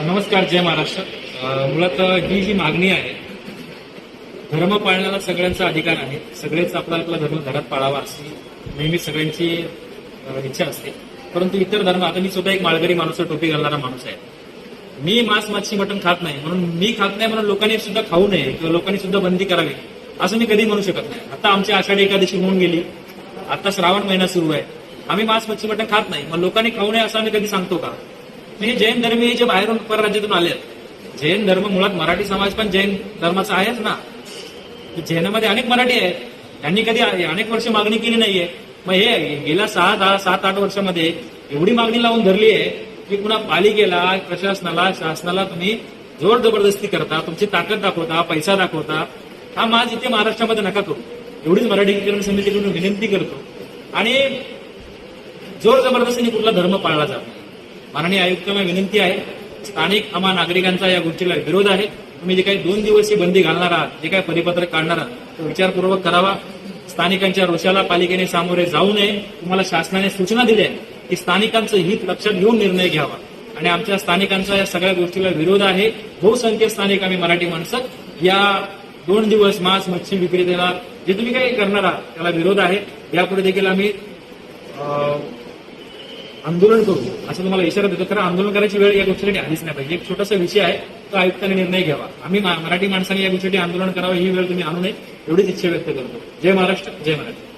नमस्कार जय महाराष्ट्र. मुळात ही जी मागणी आहे धर्म पाळण्याला सगळ्यांचा अधिकार आहे. सगळेच आपला आपला धर्म घरात पाळावा अशी नेहमी सगळ्यांची इच्छा असते. परंतु इतर धर्म आता मी स्वतः एक माळगरी माणूस आहे, टोपी घालणारा माणूस आहे. मी मांस मच्छी मटण खात नाही. म्हणून मी खात नाही म्हणून लोकांनी सुद्धा खाऊ नये किंवा लोकांनी सुद्धा बंदी करावी. असं मी कधी म्हणू शकत नाही. आता आमची आषाढी एकादशी होऊन गेली. आता श्रावण महिना सुरू आहे. आम्ही मांस मच्छी मटण खात नाही. मग लोकांनी खाऊ नये असं आम्ही कधी सांगतो का? हे जैन धर्मीय जे बाहेरून परराज्यातून आले आहेत जैन धर्म मुळात मराठी समाज पण जैन धर्माचा आहेच ना. जैनामध्ये अनेक मराठी आहेत. त्यांनी कधी अनेक वर्ष मागणी केली नाहीये. मग हे गेल्या सहा दहा सात आठ वर्षामध्ये एवढी मागणी लावून धरली आहे की पुन्हा पालिकेला प्रशासनाला शासनाला तुम्ही जोर जबरदस्ती करता तुमची ताकद दाखवता पैसा दाखवता. हा माझ इथे महाराष्ट्रामध्ये नका करू. एवढीच मराठीकरण समितीकडून विनंती करतो. आणि जोर जबरदस्तीने कुठला धर्म पाळला जात नाही. माननीय आयुक्तांना विनंती आहे स्थानिक आम्हा नागरिकांचा या गोष्टीला विरोध आहे. तुम्ही जे काही दोन दिवस ही बंदी घालणार आहात जे काही परिपत्रक काढणार आहात तो विचारपूर्वक करावा. स्थानिकांच्या रोषाला पालिकेने सामोरे जाऊ नये. तुम्हाला शासनाने सूचना दिल्या आहेत की स्थानिकांचं हित लक्षात घेऊन निर्णय घ्यावा. आणि आमच्या स्थानिकांचा या सगळ्या गोष्टीला विरोध आहे. बहुसंख्य स्थानिक आम्ही मराठी माणसं. या दोन दिवस मांस मच्छी विक्रेत्याला जे तुम्ही काही करणार आहात त्याला विरोध आहे. यापुढे देखील आम्ही आंदोलन करू असं तुम्हाला इशारा देतो. खरं आंदोलन करायची वेळ या गोष्टीसाठी आलीच नाही पाहिजे. एक छोटासा विषय आहे तो आयुक्तांनी निर्णय घ्यावा. आम्ही मराठी माणसांनी या गोष्टीसाठी आंदोलन करावं ही वेळ तुम्ही आणू नये एवढीच इच्छा व्यक्त करतो. जय महाराष्ट्र जय महाराष्ट्र